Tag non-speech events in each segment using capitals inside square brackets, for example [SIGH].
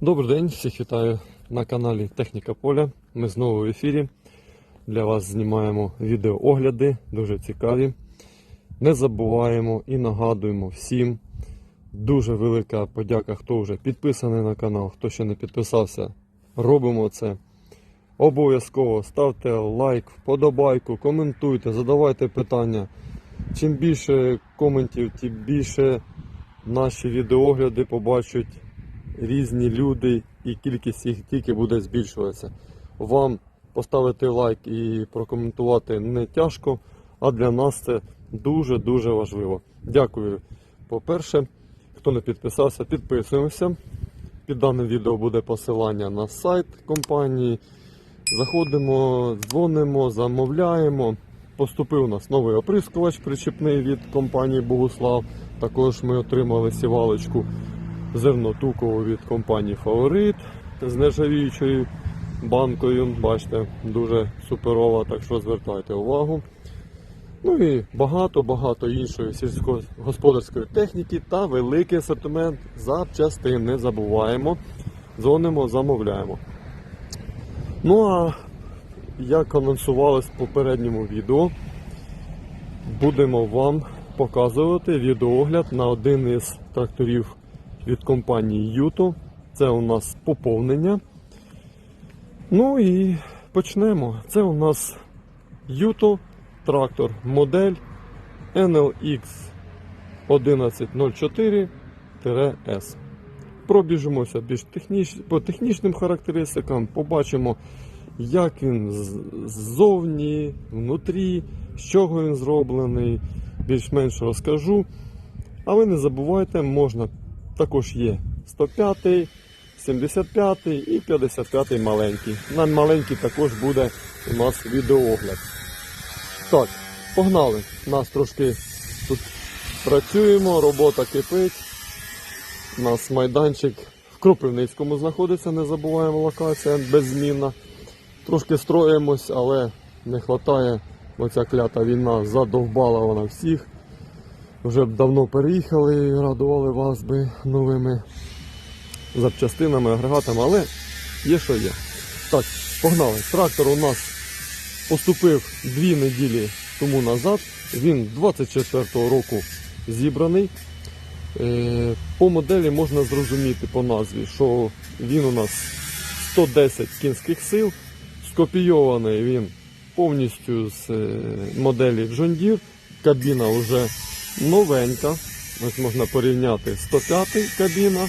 Добрий день, всіх вітаю на каналі Техніка Поля. Ми знову в ефірі. Для вас знімаємо відеоогляди, дуже цікаві. Не забуваємо і нагадуємо всім. Дуже велика подяка, хто вже підписаний на канал, хто ще не підписався. Робимо це. Обов'язково ставте лайк, вподобайку, коментуйте, задавайте питання. Чим більше коментів, тим більше наші відеогляди побачать різні люди і кількість їх тільки буде збільшуватися. Вам поставити лайк і прокоментувати не тяжко, а для нас це дуже-дуже важливо. Дякую. По-перше, хто не підписався, підписуємося. Під даним відео буде посилання на сайт компанії. Заходимо, дзвонимо, замовляємо. Поступив у нас новий оприскувач причіпний від компанії Богуслав. Також ми отримали сівалочку зернотукову від компанії Фаворит з нержавіючою банкою. Бачите, дуже суперова, так що звертайте увагу. Ну і багато-багато іншої сільськогосподарської техніки та великий асортимент запчастин. Не забуваємо, дзвонимо, замовляємо. Ну а як анонсувалось в попередньому відео, будемо вам показувати відеоогляд на один із тракторів від компанії Юто. Це у нас поповнення. Ну і почнемо. Це у нас Юто трактор модель NLX 1104-S. Пробіжимося більш техніч... по технічним характеристикам, побачимо, як він ззовні, внутрі, з чого він зроблений, більш-менш розкажу. А ви не забувайте, можна також є 105, 75 і 55 маленький. На маленький також буде у нас відеоогляд. Так, погнали. Нас трошки тут працюємо, робота кипить. У нас майданчик в Кропивницькому знаходиться, не забуваємо локація беззмінна. Трошки строїмось, але не вистачає. Оця клята війна задовбала вона всіх. Вже б давно переїхали і радували вас би новими запчастинами, агрегатами, але є що є. Так, погнали. Трактор у нас поступив дві неділі тому назад. Він 24-го року зібраний. Е, По моделі можна зрозуміти по назві, що він у нас 110 кінських сил. Скопійований він повністю з е, моделі John Deere. Кабіна вже новенька. Ось можна порівняти 105 кабіна.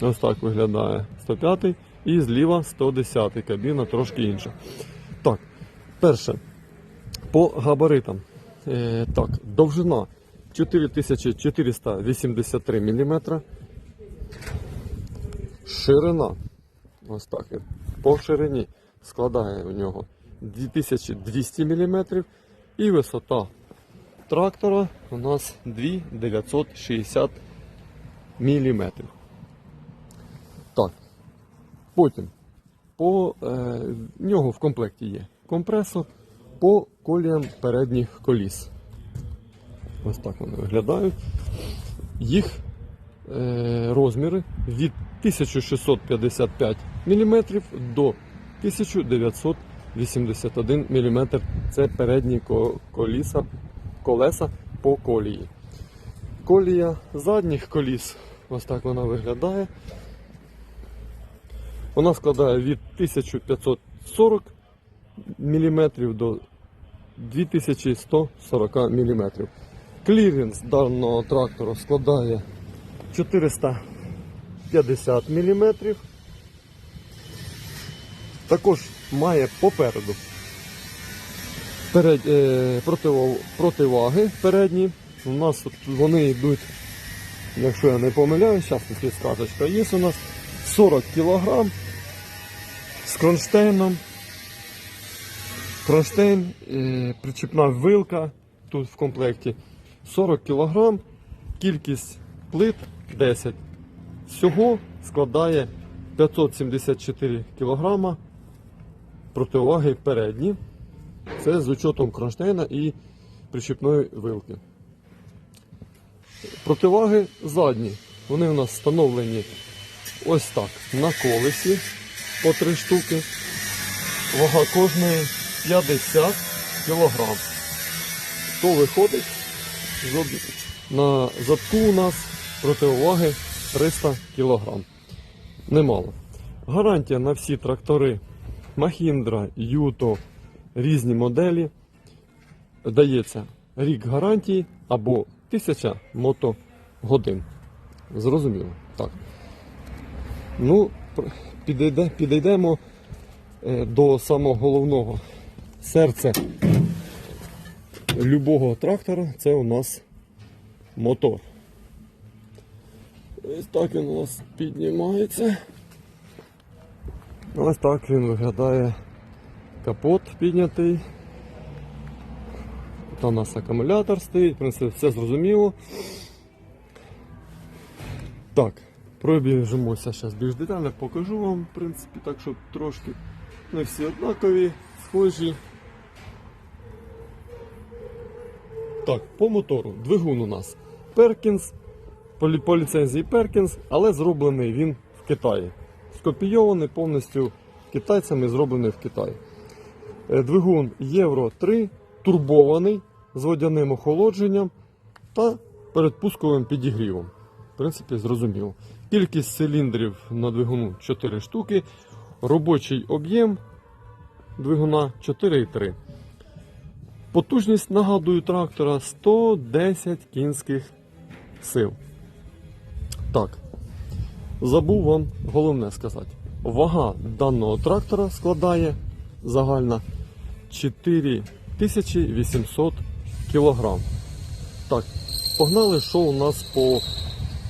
Ось так виглядає 105 і зліва 110 кабіна, трошки інша. Так, перше, по габаритам. Е, так, довжина 4483 мм. Ширина. Ось так. По ширині складає у нього 2200 мм. І висота трактора у нас 2960 мм. Так. Потім по е, в нього в комплекті є компресор по коліям передніх коліс. Ось так вони виглядають. Їх е, розміри від 1655 мм до 1981 мм. Це передні коліса, колеса по колії. Колія задніх коліс, ось так вона виглядає. Вона складає від 1540 мм до 2140 мм. Кліренс даного трактора складає 450 мм. Також має попереду перед, е, противо- противаги передні. У нас тут вони йдуть, якщо я не помиляюсь, зараз тут підсказочка є у нас 40 кг з кронштейном. Кронштейн, е, причіпна вилка тут в комплекті 40 кг, кількість плит 10. Всього складає 574 кг противаги передні. Це з учетом кронштейна і причіпної вилки. Противаги задні. Вони у нас встановлені ось так на колесі по три штуки. Вага кожної 50 кг. То виходить, на задку у нас противаги 300 кг. Немало. Гарантія на всі трактори Mahindra, Юто, різні моделі. Дається рік гарантії або 1000 мотогодин. Зрозуміло. Так. Ну, підійде, підійдемо е, до самого головного. Серце любого трактора це у нас мотор. Ось так він у нас піднімається. Ось так він виглядає. Капот піднятий. Там у нас акумулятор стоїть, в принципі, все зрозуміло. Так, пробіжимося зараз більш детально, покажу вам, в принципі, так, щоб трошки не всі однакові, схожі. Так, по мотору. Двигун у нас Perkins, по, по ліцензії Perkins, але зроблений він в Китаї. Скопійований повністю китайцями, зроблений в Китаї. Е, Двигун Євро 3, турбований з водяним охолодженням та передпусковим підігрівом. В принципі, зрозуміло. Кількість циліндрів на двигуну 4 штуки, робочий об'єм двигуна 4,3. Потужність, нагадую, трактора 110 кінських сил. Так, забув вам головне сказати. Вага даного трактора складає загальна 4800 кг. Так, погнали, що у нас по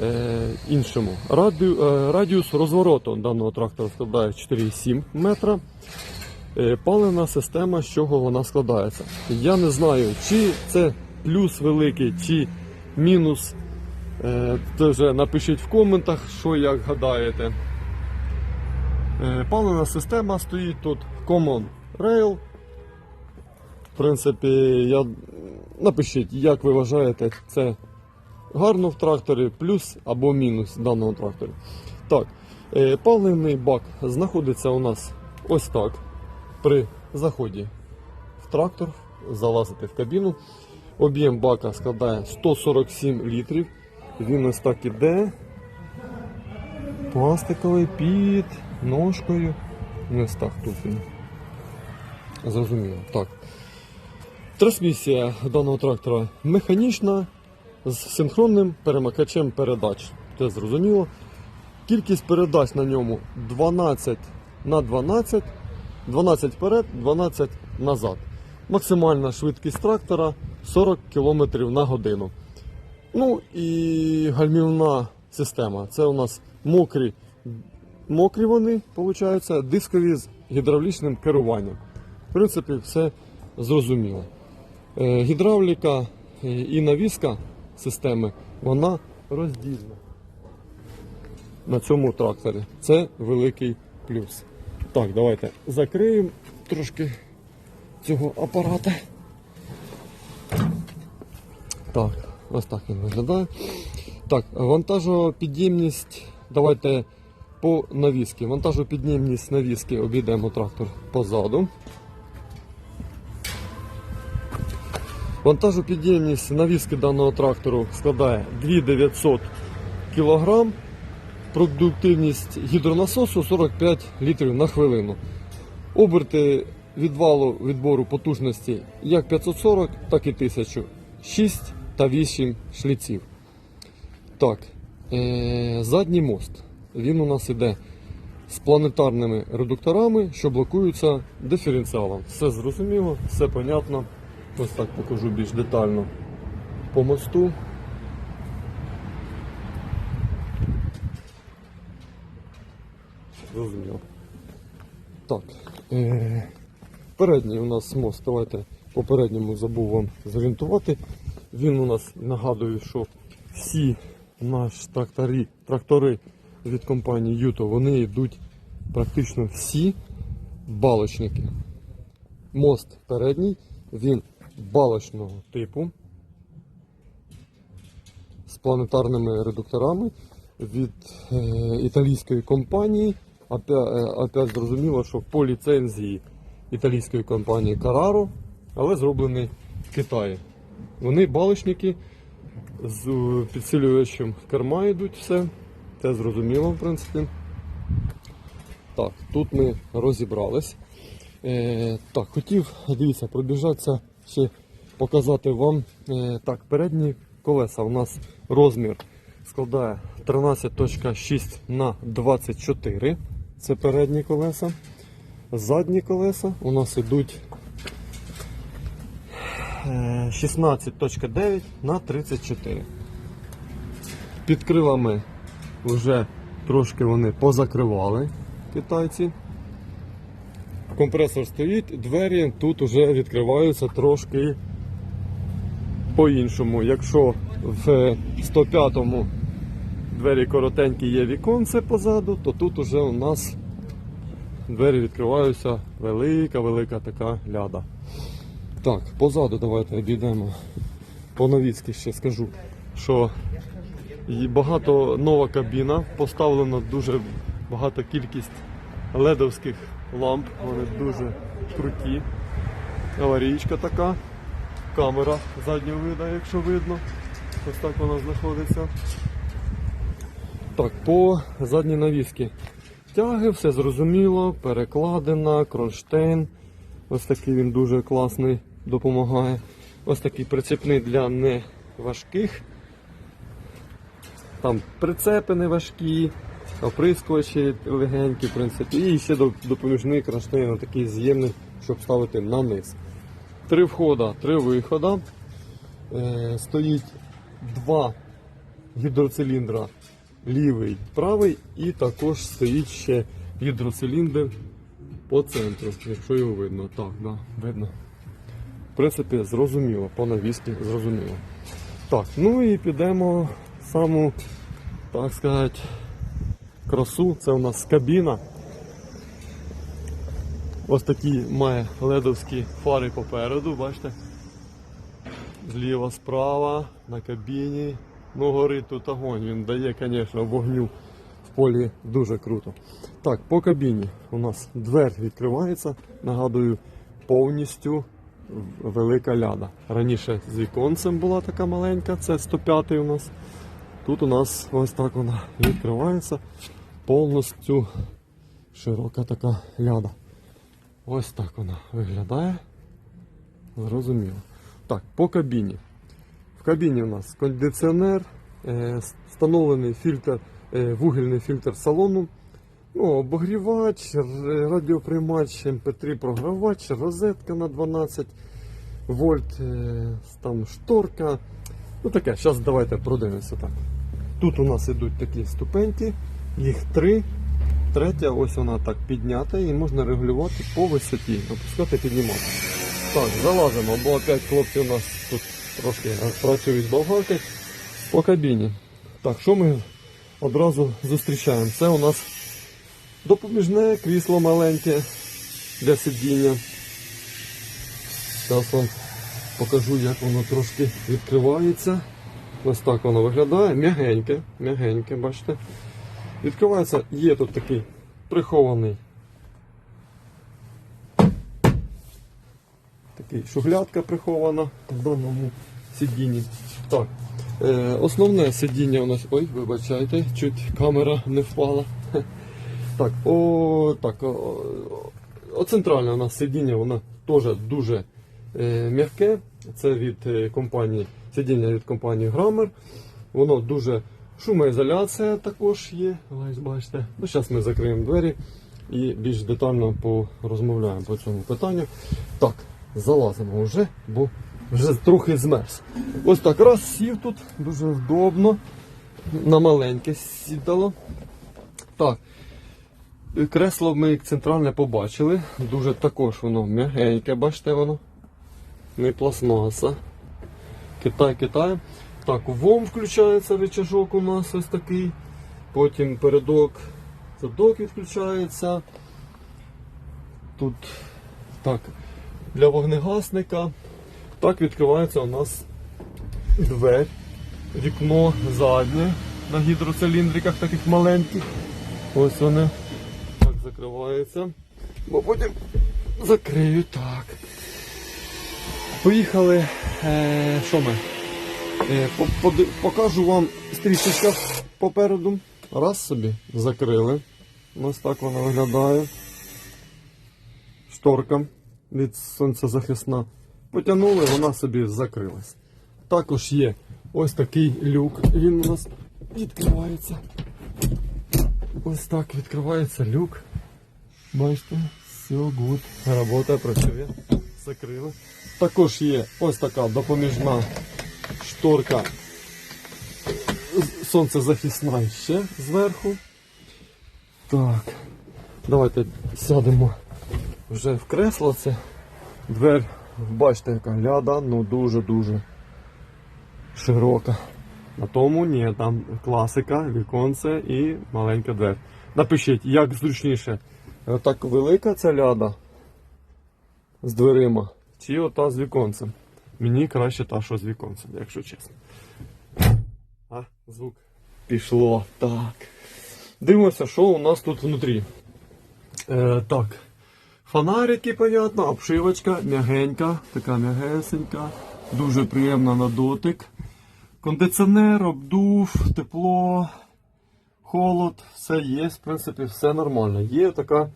е, іншому. Раді, е, радіус розвороту даного трактора складає 4,7 метра. Е, Паливна система, з чого вона складається. Я не знаю, чи це плюс великий, чи мінус. Е, Теж напишіть в коментах, що як гадаєте. Е, Паливна система стоїть тут Common Rail. В принципі, я... напишіть, як ви вважаєте, це гарно в тракторі, плюс або мінус даного тракторі. Так, е, паливний бак знаходиться у нас ось так. При заході в трактор, залазити в кабіну. Об'єм бака складає 147 літрів. Він ось так іде. Пластиковий під ножкою. Ось так тут він. Зрозуміло. Так. Трансмісія даного трактора механічна з синхронним перемикачем передач. Це зрозуміло. Кількість передач на ньому 12 на 12, 12 вперед, 12 назад. Максимальна швидкість трактора 40 км на годину. Ну і гальмівна система. Це у нас мокрі, мокрі вони, виходить, дискові з гідравлічним керуванням. Принципі, все зрозуміло. Е, Гідравліка е, і навіска системи, вона роздільна на цьому тракторі. Це великий плюс. Так, давайте закриємо трошки цього апарата. Так, ось так він виглядає. Так, вантажопідємність. Давайте по навіски. Вантажопідємність навіски обійдемо трактор позаду. Вантажопідємність навіски даного трактору складає 2900 кг. Продуктивність гідронасосу 45 літрів на хвилину. Оберти відвалу відбору потужності як 540, так і 1000. 6 та 8 шліців. Так, е- задній мост. Він у нас іде з планетарними редукторами, що блокуються диференціалом. Все зрозуміло, все понятно. Ось так покажу більш детально по мосту. Зрозуміло. Так. Е- передній у нас мост. Давайте попередньому забув вам зорієнтувати. Він у нас нагадую, що всі наші трактори, трактори від компанії Юто, вони йдуть практично всі балочники. Мост передній, він балочного типу з планетарними редукторами. від е, італійської компанії. Опять, е, зрозуміло, що по ліцензії італійської компанії Carraro, але зроблені в Китаї. Вони балочники з е, підсилювачем керма йдуть все. Це зрозуміло, в принципі. Так, тут ми розібрались. Е, так, хотів, дивіться, пробіжатися ще показати вам. Е, так, передні колеса у нас розмір складає 13.6 на 24. Це передні колеса. Задні колеса у нас йдуть е, 16.9 на 34. Під крилами вже трошки вони позакривали китайці. Компресор стоїть, двері тут вже відкриваються трошки по-іншому. Якщо в 105-му двері коротенькі є віконце позаду, то тут уже у нас двері відкриваються велика-велика така ляда. Так, позаду давайте обійдемо. По новіцьки ще скажу, що багато нова кабіна, поставлено дуже багато кількість ледовських ламп, вони дуже круті. Аварійка така, камера заднього вида, якщо видно. Ось так вона знаходиться. Так, по задній навіски. Тяги, все зрозуміло, перекладина, кронштейн. Ось такий він дуже класний, допомагає. Ось такий прицепний для неважких. Там прицепи неважкі, оприскувачі легенькі, в принципі. І ще до- допоміжний кронштейн такий з'ємний, щоб ставити на низ. Три входа, три вихода. Е, стоїть два гідроциліндра лівий, правий, і також стоїть ще гідроциліндр по центру, якщо його видно. Так, да, видно. В принципі, зрозуміло, по навісті зрозуміло. Так, ну і підемо саму, так сказати, красу. Це у нас кабіна. Ось такі має ледовські фари попереду, бачите? Зліва, справа, на кабіні. Ну, горить тут огонь, він дає, звісно, вогню в полі дуже круто. Так, по кабіні у нас двері відкривається, нагадую, повністю велика ляда. Раніше з віконцем була така маленька, це 105 у нас. Тут у нас ось так вона відкривається, повністю широка така ляда. Ось так вона виглядає. Зрозуміло. Так, по кабіні. В кабіні у нас кондиціонер, е, встановлений фільтр, е, вугільний фільтр салону, ну, обогрівач, радіоприймач, MP3 програвач, розетка на 12 вольт, е, там шторка. Ну таке, зараз давайте продивимося так. Тут у нас ідуть такі ступеньки, їх три. Третя, ось вона так піднята і можна регулювати по висоті, опускати, піднімати. Так, залазимо, бо опять хлопці у нас тут трошки працюють болгарки по кабіні. Так, що ми одразу зустрічаємо? Це у нас допоміжне крісло маленьке для сидіння. Зараз вам покажу, як воно трошки відкривається. Ось так воно виглядає. М'ягеньке, м'ягеньке, бачите. Відкривається, є тут такий прихований такий шуглядка прихована в даному сидінні. Так, е, основне сидіння у нас. Ой, вибачайте, чуть камера не впала. [LAUGHS] Так, о, так, о, о, центральне у нас сидіння, воно теж дуже е, м'яке. Це від е, компанії, сидіння від компанії Grammer. Воно дуже шумоізоляція також є. Ось бачите. Ну, зараз ми закриємо двері і більш детально порозмовляємо по цьому питанню. Так, залазимо вже, бо вже трохи змерз. Ось так раз сів тут, дуже вдобно. На маленьке сідало. Так. Кресло ми центральне побачили. Дуже також воно м'ягеньке, бачите воно. Не пластмаса. Китай, Китай. Так, ВОМ включається рычажок у нас ось такий. Потім передок, задок відключається. Тут так, для вогнегасника. Так відкривається у нас двері, вікно заднє. на гідроциліндриках таких маленьких. Ось вони. Так закриваються. Бо потім закрию так. Поїхали. Е, що ми? Е, по- покажу вам стрічечка попереду. Раз собі закрили. Ось так вона виглядає. Шторка від сонцезахисна. Потягнули, вона собі закрилась. Також є ось такий люк. Він у нас відкривається. Ось так відкривається люк. Бачите, все гуд. Робота працює. Закрили. Також є ось така допоміжна шторка сонцезахисна ще зверху. Так. Давайте сядемо вже в кресло. Це двер, бачите, яка ляда, ну дуже-дуже широка. На тому ні, там класика, віконце і маленька двер. Напишіть, як зручніше. Так велика ця ляда з дверима, чи ота з віконцем. Мені краще та, що з віконцем, якщо чесно. А, звук. Пішло. Так. Дивимося, що у нас тут внутрі. Е, так. Фонарики, понятно, обшивочка м'ягенька, така м'ягесенька, дуже приємна на дотик. Кондиціонер, обдув, тепло, холод, все є, в принципі, все нормально. Є така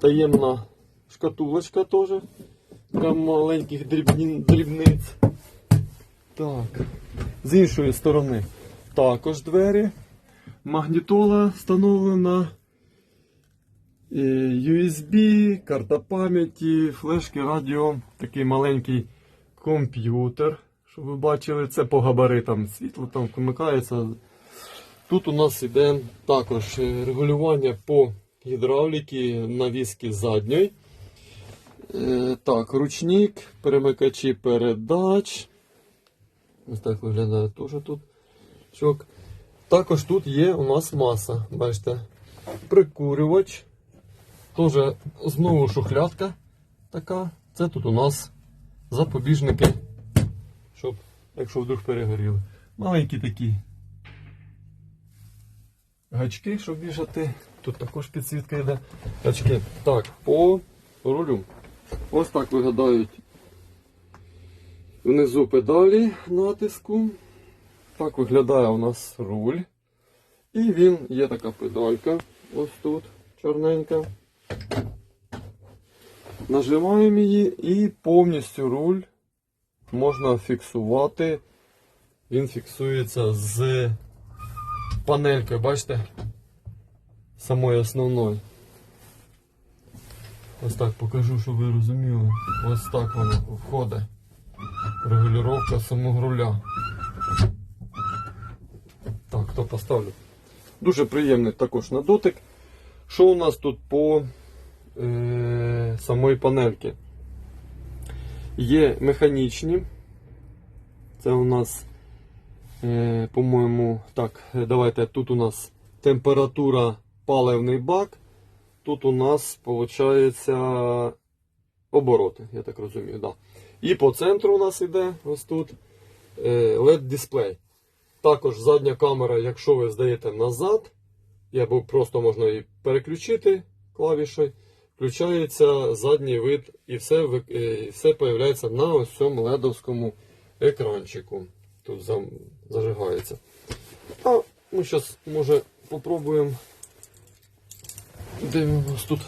таємна шкатулочка теж. Така маленьких дрібні- дрібниць. Так. З іншої сторони також двері. Магнітола встановлена. USB, карта пам'яті, флешки, радіо, такий маленький комп'ютер. Щоб ви бачили, це по габаритам. Світло там вмикається. Тут у нас іде також регулювання по гідравліки навіски задньої. Е, Так, ручник, перемикачі передач. Ось так виглядає теж тут. Чок. Також тут є у нас маса. Бачите, прикурювач. Теж знову шухлядка така. Це тут у нас запобіжники, щоб, якщо вдруг перегоріли. Маленькі такі гачки, щоб вішати. Тут також підсвітка йде. Гачки. Так, по рулю. Ось так виглядають внизу педалі натиску. Так виглядає у нас руль. І він є така педалька. Ось тут, чорненька. Нажимаємо її і повністю руль можна фіксувати. Він фіксується з панелькою, бачите? Самої основної. Ось так покажу, щоб ви розуміли. Ось так воно входить. Регулювання самого руля. Так, то поставлю. Дуже приємний також на дотик. Що у нас тут по е, самої панельки? Є механічні. Це у нас, е, по-моєму, так, е, давайте тут у нас температура паливний бак. Тут у нас, виходить, обороти, я так розумію. Да. І по центру у нас іде ось тут е, LED-дисплей. Також задня камера, якщо ви здаєте назад, або просто можна її переключити клавішою, включається задній вид і все, е, і все появляється на ось цьому ледовському екранчику. Тут зажигається. А ми зараз, може, попробуємо. Дивимось тут.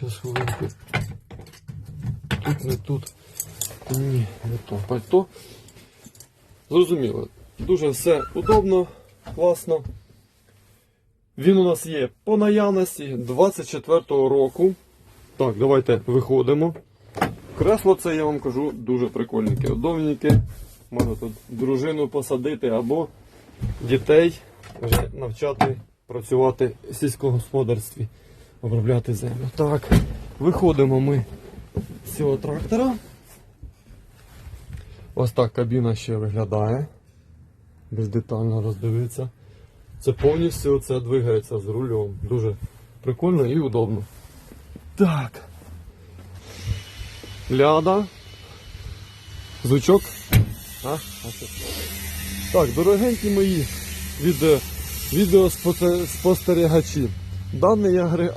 Зараз хвилинку. Тут не тут. Ні, не то. Пальто. Зрозуміло. Дуже все удобно, класно. Він у нас є по наявності 24-го року. Так, давайте виходимо. Кресло це я вам кажу дуже прикольненьке. Удобненьке. Можна тут дружину посадити або дітей вже навчати працювати в сільськогосподарстві, обробляти землю. Так, виходимо ми з цього трактора. Ось так кабіна ще виглядає. Більш детально роздивитися. Це повністю це двигається з рулем. Дуже прикольно і удобно. Так. Ляда. Звучок. А? Так, дорогенькі мої відео, відеоспостерігачі. Даний е,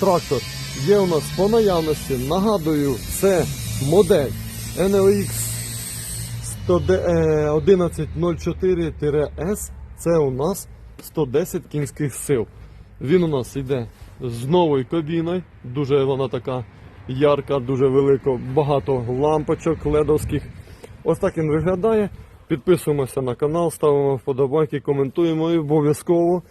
трактор є у нас по наявності. Нагадую, це модель NLX 1104-S. Це у нас 110 кінських сил. Він у нас йде з новою кабіною. Дуже вона така ярка, дуже велика, багато лампочок ледовських. Ось так він виглядає. Підписуємося на канал, ставимо вподобайки, коментуємо і обов'язково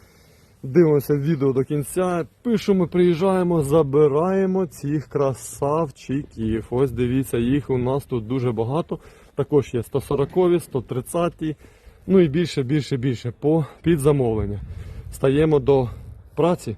дивимося відео до кінця. Пишемо, приїжджаємо, забираємо цих красавчиків. Ось дивіться, їх у нас тут дуже багато. Також є 140, 130, ну і більше, більше, більше по під замовлення. Стаємо до праці.